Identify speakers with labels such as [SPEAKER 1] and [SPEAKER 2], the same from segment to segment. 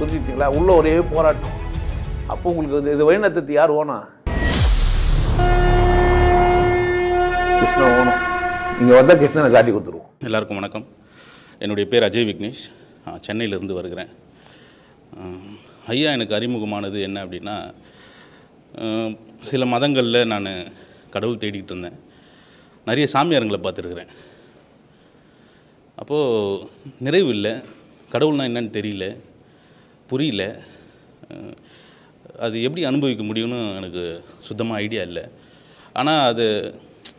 [SPEAKER 1] புரிஞ்சுக்கிட்டீங்களா? உள்ள ஒரே போராட்டம். அப்போ உங்களுக்கு இந்த- இது வழிநடத்தத்து யார்? ஓனா. கிருஷ்ணன் ஓனும் இங்கே வந்தால் கிருஷ்ணனை காட்டி கொடுத்துருவோம்.
[SPEAKER 2] எல்லாருக்கும் வணக்கம். என்னுடைய பேர் அஜய் விக்னேஷ். சென்னையிலேருந்து வருகிறேன். ஐயா எனக்கு அறிமுகமானது என்ன அப்படின்னா சில மதங்களில் நான் கடவுள் தேடிக்கிட்டு இருந்தேன். நிறைய சாமியாருங்களை பார்த்துருக்குறேன். அப்போது நிறைவு இல்லை. கடவுள்னா என்னன்னு தெரியல. புரியல. அது எப்படி அனுபவிக்க முடியும்னு எனக்கு சுத்தமாக ஐடியா இல்லை. ஆனால் அது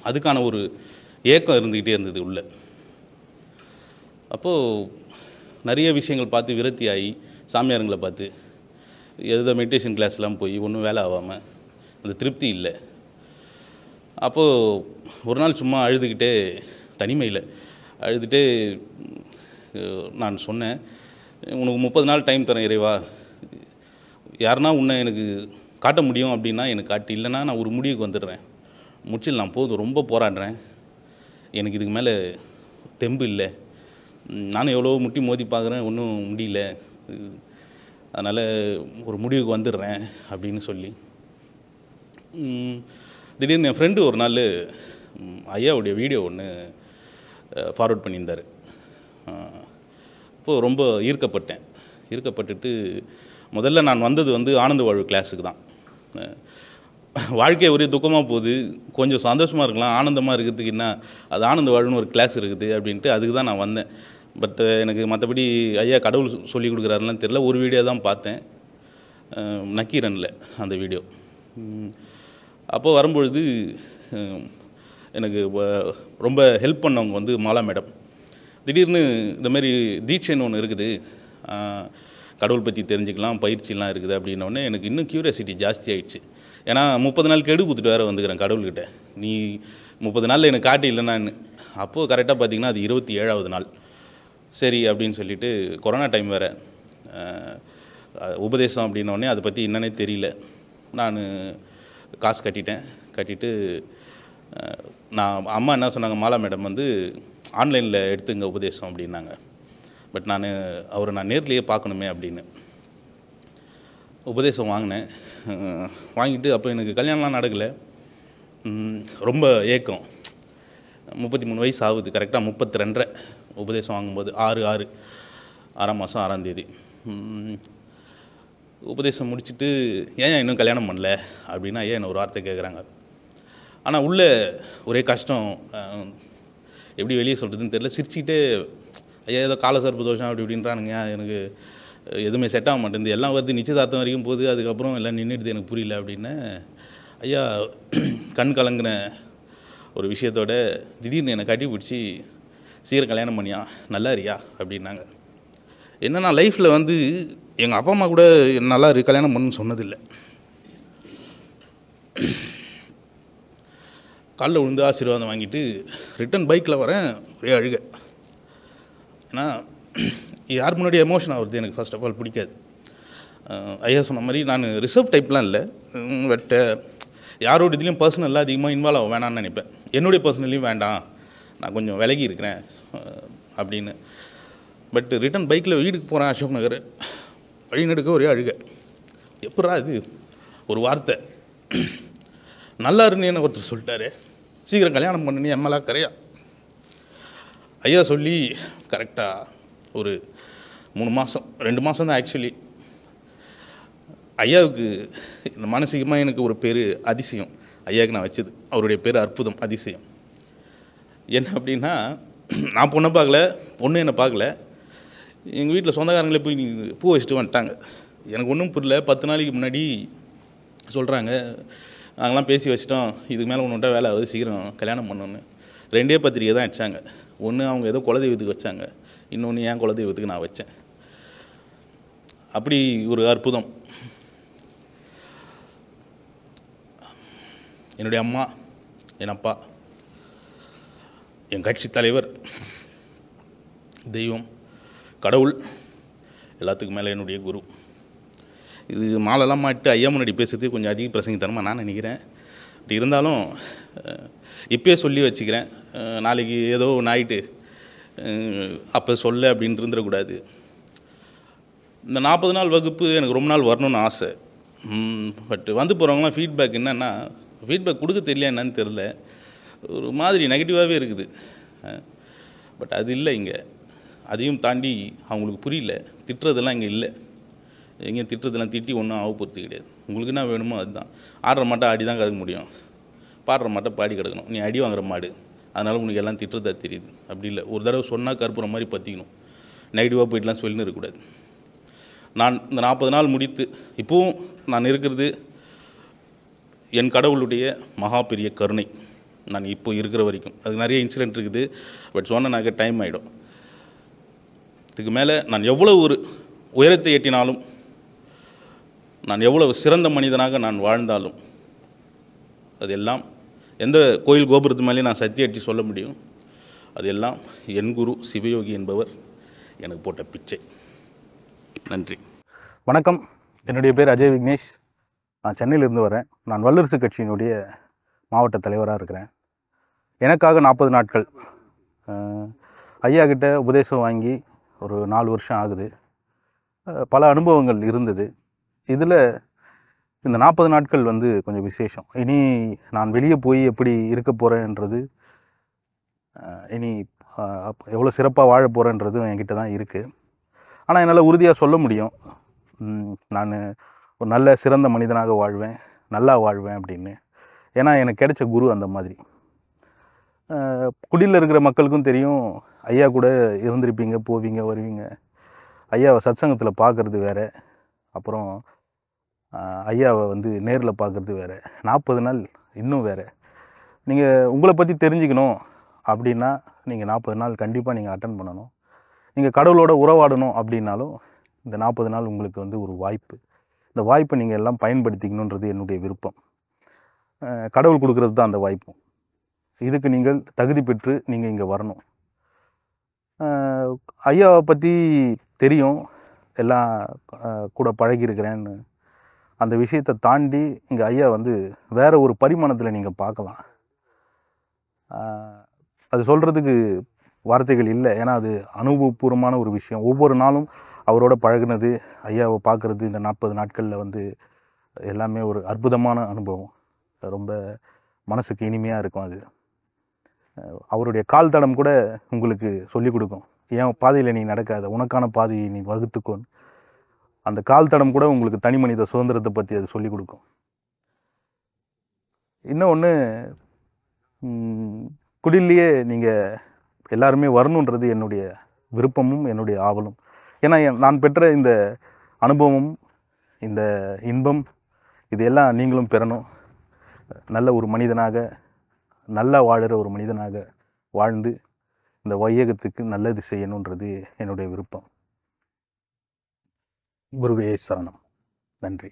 [SPEAKER 2] அதுக்கான ஒரு ஏக்கம் இருந்துக்கிட்டே இருந்தது உள்ள. அப்போது நிறைய விஷயங்கள் பார்த்து விரக்தி ஆகி சாமியாருங்களை பார்த்து எதோ மெடிடேஷன் கிளாஸ்லாம் போய் ஒன்றும் வேலை ஆகாமல் அந்த திருப்தி இல்லை. அப்போது ஒரு நாள் சும்மா அழுதுகிட்டே தனிமையில் அழுதுகிட்டே நான் சொன்னேன் உனக்கு முப்பது நாள் டைம் தரேன் இறைவா. யாருன்னா உன்னை எனக்கு காட்ட முடியும் அப்படின்னா எனக்கு காட்டு. இல்லைன்னா நான் ஒரு முடிவுக்கு வந்துடுறேன். முடிச்சில் நான் போதும். ரொம்ப போராடுறேன். எனக்கு இதுக்கு மேலே தெம்பு இல்லை. நானும் எவ்வளோ முட்டி மோதி பார்க்குறேன் ஒன்றும் முடியல. அதனால் ஒரு முடிவுக்கு வந்துடுறேன் அப்படின்னு சொல்லி. திடீர்னு என் ஃப்ரெண்டு ஒரு நாள் ஐயாவுடைய வீடியோ ஒன்று ஃபார்வர்ட் பண்ணியிருந்தார். அப்போது ரொம்ப ஈர்க்கப்பட்டேன். ஈர்க்கப்பட்டுட்டு முதல்ல நான் வந்தது வந்து ஆனந்த வாழ்வு கிளாஸுக்கு தான். வாழ்க்கை ஒரே துக்கமாக போகுது. கொஞ்சம் சந்தோஷமாக இருக்கலாம். ஆனந்தமாக இருக்கிறதுக்கு என்ன? அது ஆனந்த வாழ்வுன்னு ஒரு கிளாஸ் இருக்குது அப்படின்ட்டு அதுக்கு தான் நான் வந்தேன். பட் எனக்கு மற்றபடி ஐயா கடவுள் சொல்லி கொடுக்குறாருலாம் தெரில ஒரு வீடியோ தான் பார்த்தேன். நக்கீரனில் அந்த வீடியோ அப்போது வரும்பொழுது எனக்கு ரொம்ப ஹெல்ப் பண்ணவங்க வந்து மாலா மேடம். திடீர்னு இந்த மாதிரி தீட்சைன்னு ஒன்று இருக்குது. கடவுள் பற்றி தெரிஞ்சுக்கலாம் பயிற்சிலாம் இருக்குது அப்படின்னோடனே எனக்கு இன்னும் க்யூரியாசிட்டி ஜாஸ்தி ஆயிடுச்சு. ஏன்னா முப்பது நாள் கெடு கொடுத்துட்டு வேறு வந்துக்கிறேன் கடவுள்கிட்ட. நீ முப்பது நாளில் எனக்கு காட்டி இல்லைன்னு அப்போது கரெக்டாக பார்த்திங்கன்னா அது இருபத்தி ஏழாவது நாள். சரி அப்படின்னு சொல்லிட்டு கொரோனா டைம் வேறு. உபதேசம் அப்படின்னோடனே அதை பற்றி என்னன்னே தெரியல. நான் காசு கட்டிட்டேன். கட்டிட்டு நான் அம்மா என்ன சொன்னாங்க மாலா மேடம் வந்து ஆன்லைனில் எடுத்துங்க உபதேசம் அப்படின்னாங்க. பட் நான் அவரை நான் நேர்லேயே பார்க்கணுமே அப்படின்னு. உபதேசம் வாங்கினேன். வாங்கிட்டு அப்போ எனக்கு கல்யாணம்லாம் நடக்கலை. ரொம்ப ஏக்கம். முப்பத்தி மூணு வயசு ஆகுது கரெக்டாக முப்பத்தி ரெண்டரை உபதேசம் வாங்கும்போது ஆறு ஆறு ஆறாம் மாதம் ஆறாம் தேதி. உபதேசம் முடிச்சுட்டு ஏன் இன்னும் கல்யாணம் பண்ணல? அப்படின்னா ஏன் என்னை ஒரு வார்த்தை கேட்குறாங்க ஆனால் உள்ளே ஒரே கஷ்டம் எப்படி வெளியே சொல்கிறதுன்னு தெரியல. சிரிச்சுக்கிட்டே ஐயா ஏதோ காலசர்ப்பு தோஷம் அப்படி இப்படின்றானுங்க. எனக்கு எதுவுமே செட் ஆக மாட்டேங்குது. எல்லாம் வருது நிச்சயதார்த்தம் வரைக்கும் போகுது. அதுக்கப்புறம் எல்லாம் நின்றுடுது எனக்கு புரியல அப்படின்னு ஐயா கண் கலங்கின ஒரு விஷயத்தோட திடீர்னு என்னை கட்டி பிடிச்சி சீக்கிரம் கல்யாணம் பண்ணியா? நல்லா இருக்கியா? அப்படின்னாங்க. என்னென்னா லைஃப்பில் வந்து எங்கள் அப்பா அம்மா கூட நல்லா இரு கல்யாணம் பண்ணுன்னு சொன்னதில்லை. காலைல விழுந்து ஆசீர்வாதம் வாங்கிட்டு ரிட்டன் பைக்கில் வரேன். ஒரே அழுக. ஏன்னா யார் முன்னாடி எமோஷன் ஆகுறது எனக்கு ஃபர்ஸ்ட் ஆஃப் ஆல் பிடிக்காது. ஐயா சொன்ன மாதிரி நான் ரிசர்வ் டைப்லாம் இல்லை. பட் யாரோட இதுலேயும் பர்சனலாக அதிகமாக இன்வால்வ் ஆக வேணாம்னு நினைப்பேன். என்னுடைய பர்சனலையும் வேண்டாம். நான் கொஞ்சம் விலகி இருக்கிறேன். அப்படின்னு. பட் ரிட்டன் பைக்கில் வீட்டுக்கு போகிறேன் அசோக் நகர். வழிநடுக்க ஒரே அழுக. எப்படா இது? ஒரு வார்த்தை. நல்லா இருந்தேன்னு என்ன ஒருத்தர் சொல்லிட்டாரு. சீக்கிரம் கல்யாணம் பண்ணி எம்எல்ஏ கரையா ஐயா சொல்லி கரெக்டாக ஒரு மூணு மாதம் ரெண்டு மாதம் தான் ஆக்சுவலி ஐயாவுக்கு இந்த மானசீகமாக எனக்கு ஒரு பேர் அதிசயம். ஐயாவுக்கு நான் வச்சது. அவருடைய பேர் அற்புதம் அதிசயம். என்ன அப்படின்னா நான் பொண்ணை பார்க்கல பொண்ணு என்னை பார்க்கல. எங்கள் வீட்டில் சொந்தக்காரங்களே போய் பூ வச்சுட்டு வந்துட்டாங்க. எனக்கு ஒன்றும் புரியல. பத்து நாளைக்கு முன்னாடி சொல்கிறாங்க நாங்களாம் பேசி வச்சிட்டோம். இதுக்கு மேலே ஒன்று வேலை ஆகுது சீக்கிரம் கல்யாணம் பண்ணணுன்னு ரெண்டே பத்திரிக்கை தான் அடிச்சாங்க. ஒன்று அவங்க ஏதோ குலதெய்வத்துக்கு வச்சாங்க. இன்னொன்று ஏன் குலதெய்வத்துக்கு நான் வச்சேன். அப்படி ஒரு அற்புதம். என்னுடைய அம்மா என் அப்பா என் கட்சி தலைவர் தெய்வம் கடவுள் எல்லாத்துக்கும் மேலே என்னுடைய குரு. இது மாலெல்லாம் மாட்டு ஐயா முன்னாடி பேசுறது கொஞ்சம் அதிக பிரசங்கித்தனமாக நான் நினைக்கிறேன். அப்படி இருந்தாலும் இப்போயே இப்பயே சொல்லி வச்சுக்கிறேன். நாளைக்கு ஏதோ ஒன்று ஆயிட்டு அப்போ சொல்ல அப்படின்ட்டு இருந்துடக்கூடாது. இந்த நாற்பது நாள் வகுப்பு எனக்கு ரொம்ப நாள் வரணும்னு ஆசை. பட் வந்து போகிறவங்களாம் ஃபீட்பேக் என்னென்னா ஃபீட்பேக் கொடுக்க தெரியல என்னன்னு தெரில ஒரு மாதிரி நெகட்டிவாகவே இருக்குது. பட் அது இல்லை இங்கே. அதையும் தாண்டி அவங்களுக்கு புரியல. திட்டுறதெல்லாம் இங்கே இல்லை. எங்கேயும் திட்டுறதெல்லாம் திட்டி ஒன்றும் ஆக போகிறது கிடையாது. உங்களுக்கு என்ன வேணுமோ அதுதான். ஆடுற மாட்டை ஆடி தான் கிடக்க முடியும். பாடுற மாட்டை பாடி கிடக்கணும். நீ அடி வாங்குற மாடு. அதனால் உனக்கு எல்லாம் திட்டுறதா தெரியுது. அப்படி இல்லை. ஒரு தடவை சொன்னால் கற்பூரம் மாதிரி பற்றிக்கணும் நெகட்டிவாக போயிட்டுலாம் சொல்லின்னு இருக்கக்கூடாது. நான் இந்த நாற்பது நாள் முடித்து இப்போவும் நான் இருக்கிறது என் கடவுளுடைய மகா பெரிய கருணை. நான் இப்போ இருக்கிற வரைக்கும். அது நிறைய இன்சிடென்ட் இருக்குது. பட் சொன்னனாக்க டைம் ஆகிடும் இதுக்கு மேலே நான் எவ்வளோ ஒரு உயரத்தை எட்டினாலும் நான் எவ்வளவு சிறந்த மனிதனாக நான் வாழ்ந்தாலும் அதெல்லாம் எந்த கோயில் கோபுரத்து மேலேயும் நான் சத்திய அட்டி சொல்ல முடியும். அதெல்லாம் என் குரு சிவயோகி என்பவர் எனக்கு போட்ட பிச்சை. நன்றி.
[SPEAKER 3] வணக்கம். என்னுடைய பேர் அஜய் விக்னேஷ். நான் சென்னையிலிருந்து வரேன். நான் வல்லரசு கட்சியினுடைய மாவட்ட தலைவராக இருக்கிறேன். எனக்காக நாற்பது நாட்கள். ஐயா கிட்ட உபதேசம் வாங்கி ஒரு நாலு வருஷம் ஆகுது. பல அனுபவங்கள் இருந்தது. இதில் இந்த நாற்பது நாட்கள் வந்து கொஞ்சம் விசேஷம். இனி நான் வெளியே போய் எப்படி இருக்க போகிறேன்றது இனி எவ்வளோ சிறப்பாக வாழ போகிறேன்றதும் என்கிட்ட தான் இருக்குது ஆனால் என்னால் உறுதியாக சொல்ல முடியும். நான் ஒரு நல்ல சிறந்த மனிதனாக வாழ்வேன் நல்லா வாழ்வேன் அப்படின்னு. ஏன்னா எனக்கு கிடைச்ச குரு அந்த மாதிரி. குடியில் இருக்கிற மக்களுக்கும் தெரியும் ஐயா கூட இருந்திருப்பீங்க போவீங்க வருவீங்க. ஐயாவை சத்சங்கத்தில் பார்க்குறது வேறு. அப்புறம் ஐயாவை வந்து நேரில் பார்க்குறது வேறு. நாற்பது நாள் இன்னும் வேற. நீங்கள் உங்களை பற்றி தெரிஞ்சுக்கணும் அப்படின்னா நீங்கள் நாற்பது நாள் கண்டிப்பாக நீங்கள் அட்டன் பண்ணணும். நீங்கள் கடவுளோட உறவாடணும் அப்படின்னாலும் இந்த நாற்பது நாள் உங்களுக்கு வந்து ஒரு வாய்ப்பு. இந்த வாய்ப்பை நீங்கள் எல்லாம் பயன்படுத்திக்கணுன்றது என்னுடைய விருப்பம். கடவுள் கொடுக்கறது தான் அந்த வாய்ப்பும் இதுக்கு நீங்கள் தகுதி பெற்று நீங்கள் இங்கே வரணும். ஐயாவை பற்றி தெரியும். எல்லாம் கூட பழகியிருக்கிறேன்னு அந்த விஷயத்தை தாண்டி இங்கே ஐயா வந்து வேறு ஒரு பரிமாணத்தில் நீங்கள் பார்க்கலாம். அது சொல்கிறதுக்கு வார்த்தைகள் இல்லை. ஏன்னா அது அனுபவபூர்வமான ஒரு விஷயம். ஒவ்வொரு நாளும் அவரோட பழகுனது ஐயாவை பார்க்குறது இந்த நாற்பது நாட்களில் வந்து எல்லாமே ஒரு அற்புதமான அனுபவம். ரொம்ப மனசுக்கு இனிமையாக இருக்கும் அது. அவருடைய கால் தடம் கூட உங்களுக்கு சொல்லிக் கொடுக்கும். ஏன் பாதையில் நீ நடக்காத? உனக்கான பாதையை நீ வகுத்துக்கோன்னு. அந்த கால் தடம் கூட உங்களுக்கு தனி மனித சுதந்திரத்தை பற்றி அது சொல்லிக் கொடுக்கும். இன்னொன்று குடிலேயே நீங்கள் எல்லாருமே வரணுன்றது என்னுடைய விருப்பமும் என்னுடைய ஆவலும். ஏன்னா நான் பெற்ற இந்த அனுபவமும் இந்த இன்பம் இதெல்லாம் நீங்களும் பெறணும். நல்ல ஒரு மனிதனாக நல்லா வாழ்கிற ஒரு மனிதனாக வாழ்ந்து இந்த வையகத்துக்கு நல்லது செய்யணுன்றது என்னுடைய விருப்பம். குருவே சரணம். நன்றி.